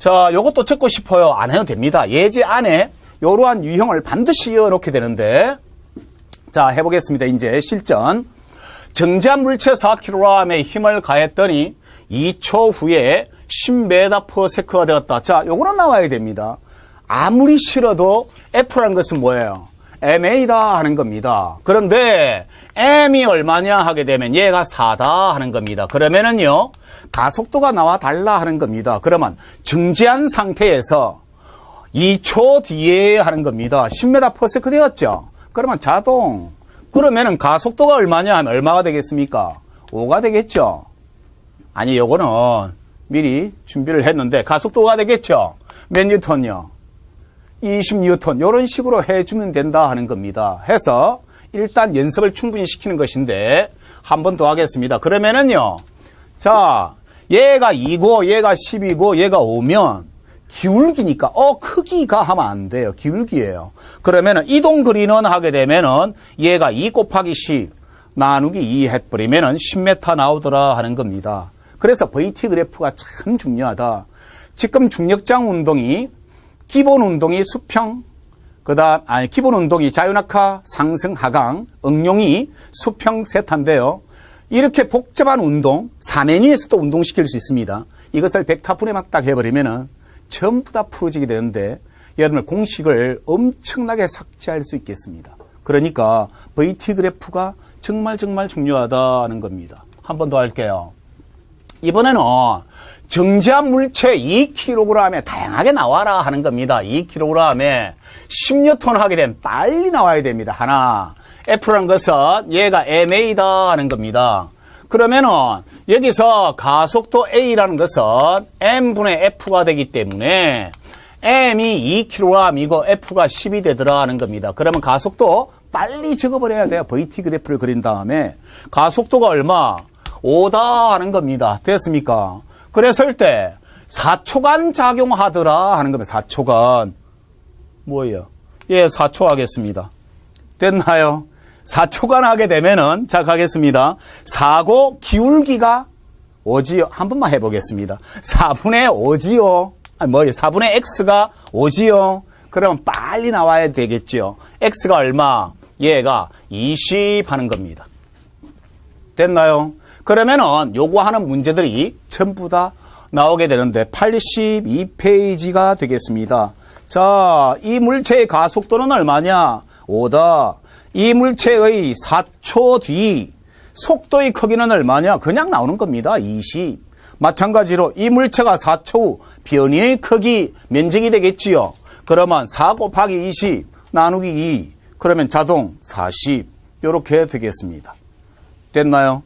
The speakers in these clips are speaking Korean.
자, 요것도 적고 싶어요. 안 해도 됩니다. 예제 안에 이러한 유형을 반드시 이어놓게 되는데, 자, 해보겠습니다. 이제 실전. 정지한 물체 4kg의 힘을 가했더니 2초 후에 10m/s가 되었다. 자, 요거는 나와야 됩니다. 아무리 싫어도 F라는 것은 뭐예요? MA다 하는 겁니다. 그런데 M이 얼마냐 하게 되면 얘가 4다 하는 겁니다. 그러면은요, 가속도가 나와 달라 하는 겁니다. 그러면 정지한 상태에서 2초 뒤에 하는 겁니다. 10m/s 되었죠? 그러면 자동. 그러면은 가속도가 얼마냐 하면 얼마가 되겠습니까? 5가 되겠죠? 아니, 요거는 미리 준비를 했는데 가속도가 되겠죠? 몇 뉴턴요? 20뉴턴. 요런 식으로 해주면 된다 하는 겁니다. 해서 일단 연습을 충분히 시키는 것인데 한 번 더 하겠습니다. 그러면은요. 자, 얘가 2고 얘가 10이고 얘가 5면 기울기니까 어 크기가 하면 안 돼요. 기울기예요. 그러면은 이동 그리는 하게 되면은 얘가 2 곱하기 10 나누기 2 해버리면은 10m 나오더라 하는 겁니다. 그래서 VT 그래프가 참 중요하다. 지금 중력장 운동이 기본 운동이 수평, 그다음 아니 기본 운동이 자유낙하, 상승, 하강, 응용이 수평 세타인데요. 이렇게 복잡한 운동, 사면 위에서도 운동시킬 수 있습니다. 이것을 벡터분해만 딱 해버리면은 전부 다 풀어지게 되는데 여러분들 공식을 엄청나게 삭제할 수 있겠습니다. 그러니까 VT 그래프가 정말 정말 중요하다는 겁니다. 한 번 더 할게요. 이번에는 정지한 물체 2kg에 다양하게 나와라 하는 겁니다. 2kg에 10뉴턴 하게 되면 빨리 나와야 됩니다. 하나. F라는 것은 얘가 MA다 하는 겁니다. 그러면은 여기서 가속도 A라는 것은 M분의 F가 되기 때문에 M이 2kg이고 F가 10이 되더라 하는 겁니다. 그러면 가속도 빨리 적어버려야 돼요. VT 그래프를 그린 다음에 가속도가 얼마? 5다 하는 겁니다. 됐습니까? 그랬을 때 4초간 작용하더라 하는 겁니다. 4초간. 뭐예요? 예, 4초 하겠습니다. 됐나요? 4초간 하게 되면은 자 가겠습니다. 사고 기울기가 5지요. 한 번만 해보겠습니다. 4분의 5지요. 아니 뭐예요? 4분의 x가 5지요. 그러면 빨리 나와야 되겠죠. x가 얼마? 얘가 20 하는 겁니다. 됐나요? 그러면은 요거 하는 문제들이 전부 다 나오게 되는데 82페이지가 되겠습니다. 자, 이 물체의 가속도는 얼마냐? 5다. 이 물체의 4초 뒤 속도의 크기는 얼마냐? 그냥 나오는 겁니다. 20. 마찬가지로 이 물체가 4초 후 변이의 크기 면적이 되겠지요. 그러면 4 곱하기 20 나누기 2 그러면 자동 40 이렇게 되겠습니다. 됐나요?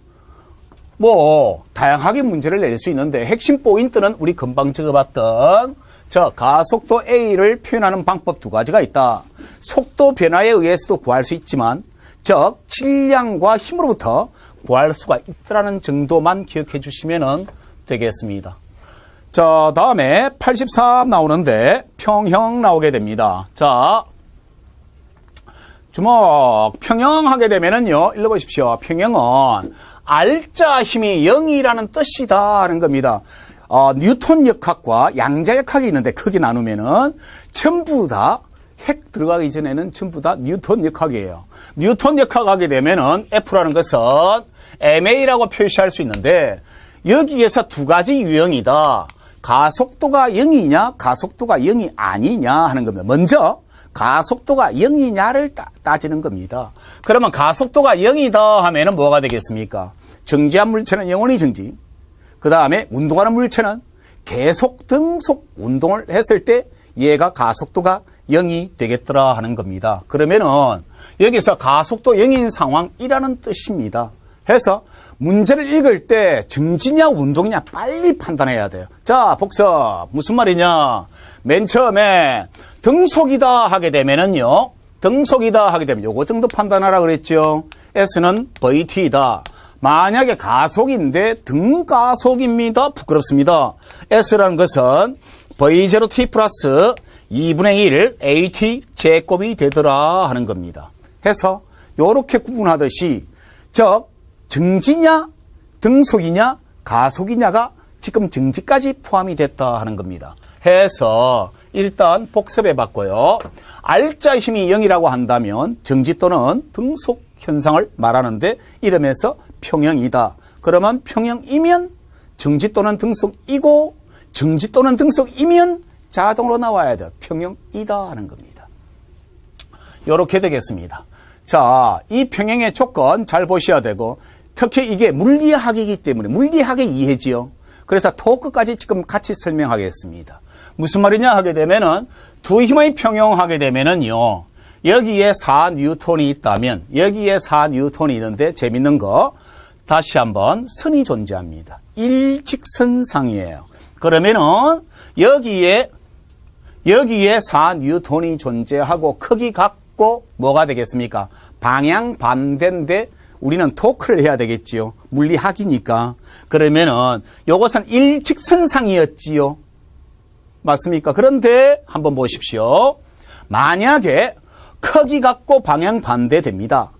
뭐 다양하게 문제를 낼 수 있는데 핵심 포인트는 우리 금방 적어봤던 저 가속도 A를 표현하는 방법 두 가지가 있다. 속도 변화에 의해서도 구할 수 있지만 즉 질량과 힘으로부터 구할 수가 있다는 정도만 기억해 주시면 되겠습니다. 자 다음에 83 나오는데 평형 나오게 됩니다. 자 주먹 평형하게 되면은요 일러 보십시오. 평형은 알자 힘이 0이라는 뜻이다 하는 겁니다. 어, 뉴턴 역학과 양자 역학이 있는데 크게 나누면은 전부 다 핵 들어가기 전에는 전부 다 뉴턴 역학이에요. 뉴턴 역학 하게 되면은 F라는 것은 MA라고 표시할 수 있는데 여기에서 두 가지 유형이다. 가속도가 0이냐, 가속도가 0이 아니냐 하는 겁니다. 먼저 가속도가 0이냐를 따, 지는 겁니다. 그러면 가속도가 0이다 하면은 뭐가 되겠습니까? 정지한 물체는 영원히 정지. 그 다음에 운동하는 물체는 계속 등속 운동을 했을 때 얘가 가속도가 0이 되겠더라 하는 겁니다. 그러면은 여기서 가속도 0인 상황이라는 뜻입니다. 해서 문제를 읽을 때 정지냐 운동이냐 빨리 판단해야 돼요. 자, 복습. 무슨 말이냐? 맨 처음에 등속이다 하게 되면은요. 등속이다 하게 되면 요거 정도 판단하라 그랬죠. S는 VT다. 만약에 가속인데 등가속입니다. 부끄럽습니다. S라는 것은 V0T 플러스 2분의 1 AT 제곱이 되더라 하는 겁니다. 해서 이렇게 구분하듯이 즉 정지냐 등속이냐 가속이냐가 지금 정지까지 포함이 됐다 하는 겁니다. 해서 일단 복습해 봤고요. 알자 힘이 0이라고 한다면 정지 또는 등속 현상을 말하는데 이름에서 평형이다. 그러면 평형이면 정지 또는 등속이고 정지 또는 등속이면 자동으로 나와야 돼. 평형이다 하는 겁니다. 이렇게 되겠습니다. 자, 이 평행의 조건 잘 보셔야 되고 특히 이게 물리학이기 때문에 물리학의 이해지요. 그래서 토크까지 지금 같이 설명하겠습니다. 무슨 말이냐 하게 되면은 두 힘의 평형하게 되면은요. 여기에 4뉴턴이 있다면 여기에 4뉴턴이 있는데 재밌는 거 다시 한번 선이 존재합니다. 일직선상이에요. 그러면은 여기에 여기에 4뉴턴이 존재하고 크기 갖고 뭐가 되겠습니까? 방향 반대인데 우리는 토크를 해야 되겠지요. 물리학이니까. 그러면은 요것은 일직선상이었지요. 맞습니까? 그런데 한번 보십시오. 만약에 크기 갖고 방향 반대됩니다.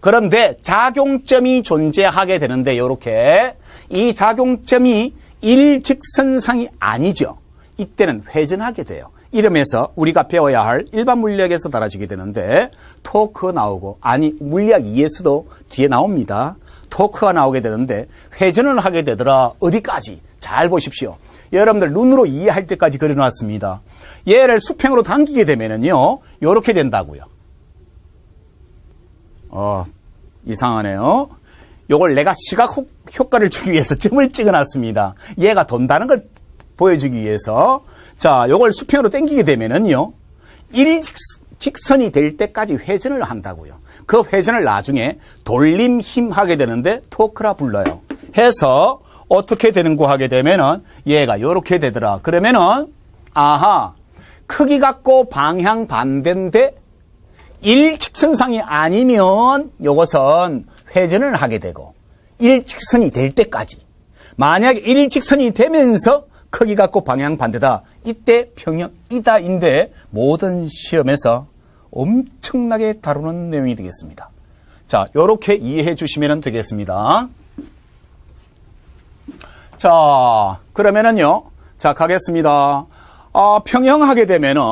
그런데 작용점이 존재하게 되는데 이렇게 이 작용점이 일직선상이 아니죠. 이때는 회전하게 돼요. 이러면서 우리가 배워야 할 일반 물리학에서 달아지게 되는데 토크 나오고 아니 물리학 2에서도 뒤에 나옵니다. 토크가 나오게 되는데 회전을 하게 되더라. 어디까지? 잘 보십시오. 여러분들 눈으로 이해할 때까지 그려놨습니다. 얘를 수평으로 당기게 되면은요, 요렇게 된다고요. 어, 이상하네요. 요걸 내가 시각 효- 효과를 주기 위해서 점을 찍어 놨습니다. 얘가 돈다는 걸 보여주기 위해서. 자, 요걸 수평으로 당기게 되면은요, 일직선이 될 때까지 회전을 한다고요. 그 회전을 나중에 돌림 힘 하게 되는데 토크라 불러요. 해서 어떻게 되는 거 하게 되면은 얘가 요렇게 되더라. 그러면은 아하 크기 갖고 방향 반대인데 일직선상이 아니면 요것은 회전을 하게 되고 일직선이 될 때까지 만약에 일직선이 되면서 크기 갖고 방향 반대다 이때 평형이다인데 모든 시험에서 엄청나게 다루는 내용이 되겠습니다. 자, 요렇게 이해해 주시면 되겠습니다. 자, 그러면은요. 자, 가겠습니다. 어, 평형하게 되면은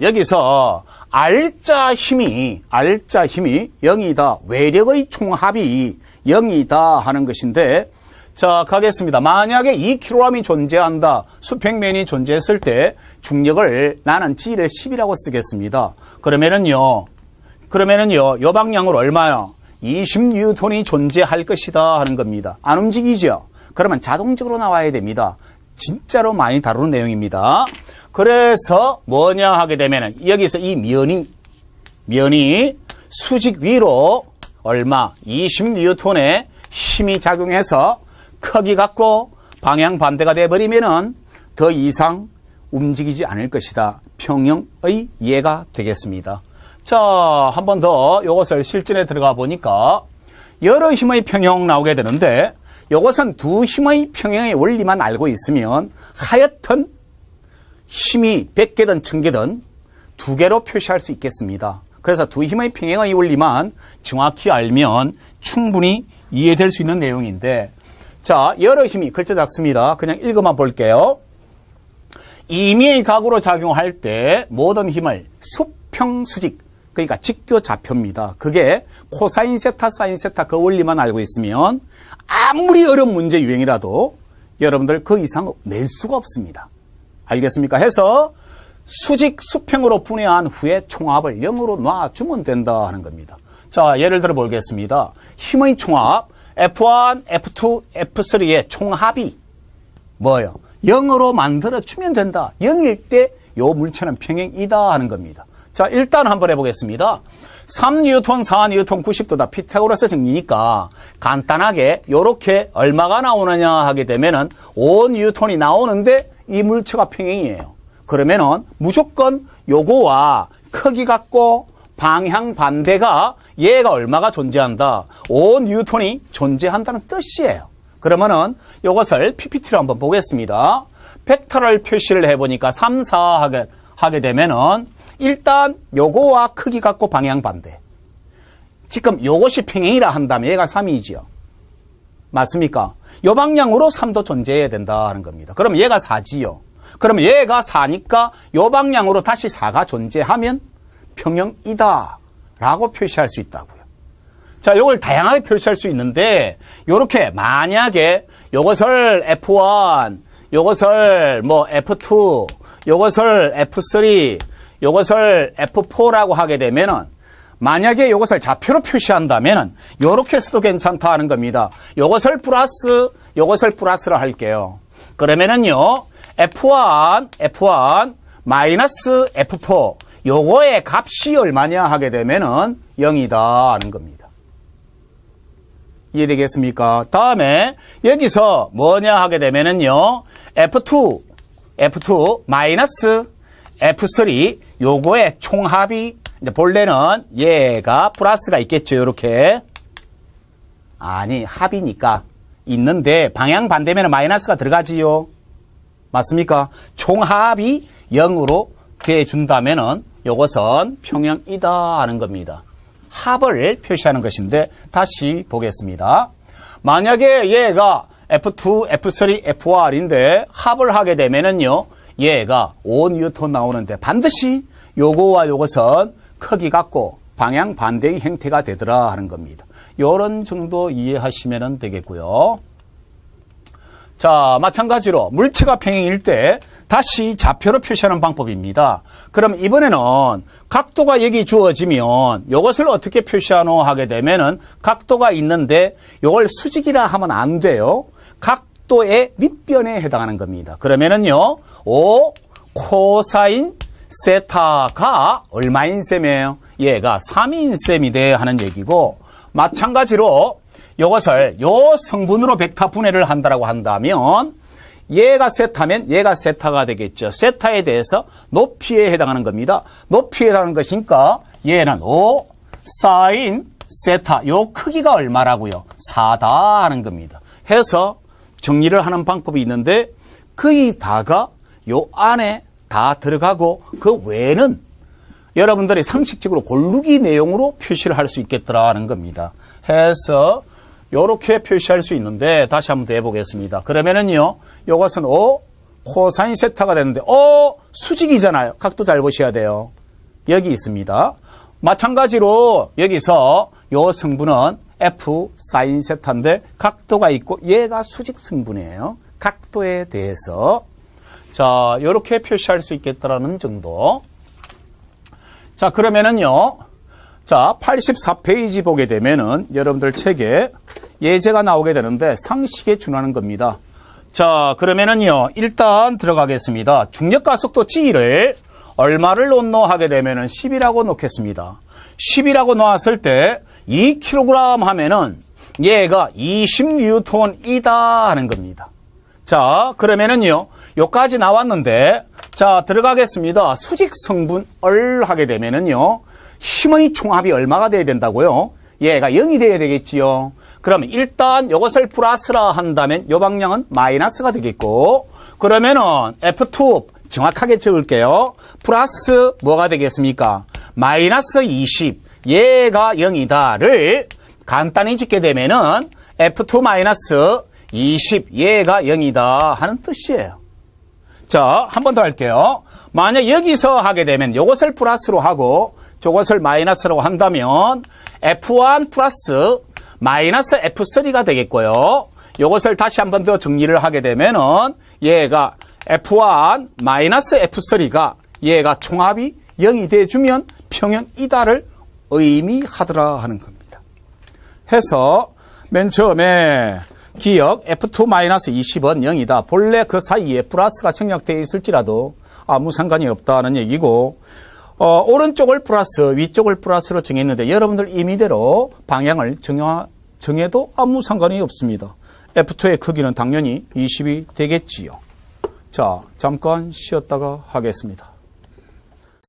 여기서 알자 힘이 알자 힘이 0이다. 외력의 총합이 0이다 하는 것인데 자, 가겠습니다. 만약에 2kg이 존재한다. 수평면이 존재했을 때 중력을 나는 G를 10이라고 쓰겠습니다. 그러면은요. 그러면은요. 요 방향으로 얼마요? 20뉴턴이 존재할 것이다 하는 겁니다. 안 움직이죠? 그러면 자동적으로 나와야 됩니다. 진짜로 많이 다루는 내용입니다. 그래서 뭐냐 하게 되면은 여기서 이 면이 면이 수직 위로 얼마 20뉴턴의 힘이 작용해서 크기 갖고 방향 반대가 돼 버리면은 더 이상 움직이지 않을 것이다. 평형의 이해가 되겠습니다. 자, 한 번 더 이것을 실전에 들어가 보니까 여러 힘의 평형 나오게 되는데 이것은 두 힘의 평형의 원리만 알고 있으면 하여튼 힘이 100개든 1000개든 두 개로 표시할 수 있겠습니다. 그래서 두 힘의 평행의 원리만 정확히 알면 충분히 이해될 수 있는 내용인데 자, 여러 힘이 글자 작습니다. 그냥 읽어만 볼게요. 임의의 각으로 작용할 때 모든 힘을 수평수직 그러니까 직교좌표입니다. 그게 코사인 세타, 사인 세타 그 원리만 알고 있으면 아무리 어려운 문제 유형이라도 여러분들 그 이상 낼 수가 없습니다. 알겠습니까? 해서 수직 수평으로 분해한 후에 총합을 0으로 놔주면 된다 하는 겁니다. 자, 예를 들어 보겠습니다. 힘의 총합 F1, F2, F3의 총합이 뭐예요? 0으로 만들어 주면 된다. 0일 때 요 물체는 평행이다 하는 겁니다. 자, 일단 한번 해보겠습니다. 3뉴턴, 4뉴턴, 90도 다. 피타고라스 정리니까 간단하게 요렇게 얼마가 나오느냐 하게 되면은 5뉴턴이 나오는데 이 물체가 평행이에요. 그러면은 무조건 요거와 크기 같고 방향 반대가 얘가 얼마가 존재한다. 5뉴턴이 존재한다는 뜻이에요. 그러면은 이것을 PPT로 한번 보겠습니다. 벡터를 표시를 해보니까 3, 4 하게, 하게 되면은 일단 요거와 크기 같고 방향 반대. 지금 요것이 평행이라 한다면 얘가 3이지요. 맞습니까? 요 방향으로 3도 존재해야 된다 하는 겁니다. 그럼 얘가 4지요. 그러면 얘가 4니까 요 방향으로 다시 4가 존재하면 평형이다. 라고 표시할 수 있다고요. 자, 요걸 다양하게 표시할 수 있는데, 요렇게 만약에 요것을 F1, 요것을 뭐 F2, 요것을 F3, 요것을 F4라고 하게 되면은 만약에 요것을 좌표로 표시한다면은 요렇게 써도 괜찮다 하는 겁니다. 요것을 플러스, 요것을 플러스로 할게요. 그러면은요, F1, F1, 마이너스 F4, 요거의 값이 얼마냐 하게 되면은 0이다 하는 겁니다. 이해되겠습니까? 다음에 여기서 뭐냐 하게 되면은요, F2, F2 마이너스 F3 요거의 총합이 이제 본래는 얘가 플러스가 있겠죠. 이렇게 아니 합이니까 있는데 방향 반대면 마이너스가 들어가지요. 맞습니까? 총합이 0으로 돼 준다면은 요것은 평형이다 하는 겁니다. 합을 표시하는 것인데 다시 보겠습니다. 만약에 얘가 F2, F3, F1인데 합을 하게 되면은요. 얘가 5 뉴턴 나오는데 반드시 요거와 요것은 크기 같고 방향 반대의 형태가 되더라 하는 겁니다. 요런 정도 이해하시면 되겠고요. 자, 마찬가지로 물체가 평행일 때 다시 좌표로 표시하는 방법입니다. 그럼 이번에는 각도가 여기 주어지면 이것을 어떻게 표시하노 하게 되면은 각도가 있는데 이걸 수직이라 하면 안 돼요. 각도의 밑변에 해당하는 겁니다. 그러면은요, 5 코사인 세타가 얼마인 셈이에요? 얘가 3인 셈이 돼 하는 얘기고 마찬가지로 이것을 요 성분으로 벡터 분해를 한다라고 한다면 얘가 세타면 얘가 세타가 되겠죠. 세타에 대해서 높이에 해당하는 겁니다. 높이에 해당하는 것이니까 얘는 5 사인 세타 요 크기가 얼마라고요? 4다 하는 겁니다. 해서 정리를 하는 방법이 있는데 거의 다가 요 안에 다 들어가고 그 외에는 여러분들이 상식적으로 골루기 내용으로 표시를 할 수 있겠더라는 겁니다. 해서 이렇게 표시할 수 있는데 다시 한번 더 해보겠습니다. 그러면은요, 이것은 O 코사인 세타가 되는데 O 수직이잖아요. 각도 잘 보셔야 돼요. 여기 있습니다. 마찬가지로 여기서 요 성분은 F 사인 세타인데 각도가 있고 얘가 수직 성분이에요. 각도에 대해서 자, 이렇게 표시할 수 있겠다라는 정도. 자, 그러면은요. 자, 84페이지 보게 되면은 여러분들 책에 예제가 나오게 되는데 상식에 준하는 겁니다. 자, 그러면은요. 일단 들어가겠습니다. 중력과 속도 G를 얼마를 놓노 하게 되면은 10이라고 놓겠습니다. 10이라고 놓았을 때 2kg 하면은 얘가 20뉴턴이다 하는 겁니다. 자, 그러면은요. 요까지 나왔는데 자, 들어가겠습니다. 수직 성분을 하게 되면은요. 힘의 총합이 얼마가 돼야 된다고요? 얘가 0이 돼야 되겠지요. 그러면 일단 이것을 플러스라 한다면 요 방향은 마이너스가 되겠고 그러면은 F2 정확하게 적을게요. 플러스 뭐가 되겠습니까? 마이너스 20 얘가 0이다를 간단히 짓게 되면은 F2 마이너스 20 얘가 0이다 하는 뜻이에요. 자, 한 번 더 할게요. 만약 여기서 하게 되면 이것을 플러스로 하고 저것을 마이너스라고 한다면 F1 플러스 마이너스 F3가 되겠고요. 이것을 다시 한 번 더 정리를 하게 되면은 얘가 F1 마이너스 F3가 얘가 총합이 0이 돼주면 평형 이다를 의미하더라 하는 겁니다. 해서 맨 처음에 기억 F2-20은 0이다. 본래 그 사이에 플러스가 청력되어 있을지라도 아무 상관이 없다는 얘기고 어, 오른쪽을 플러스 위쪽을 플러스로 정했는데 여러분들 임의대로 방향을 정하, 정해도 아무 상관이 없습니다. F2의 크기는 당연히 20이 되겠지요. 자, 잠깐 쉬었다가 하겠습니다.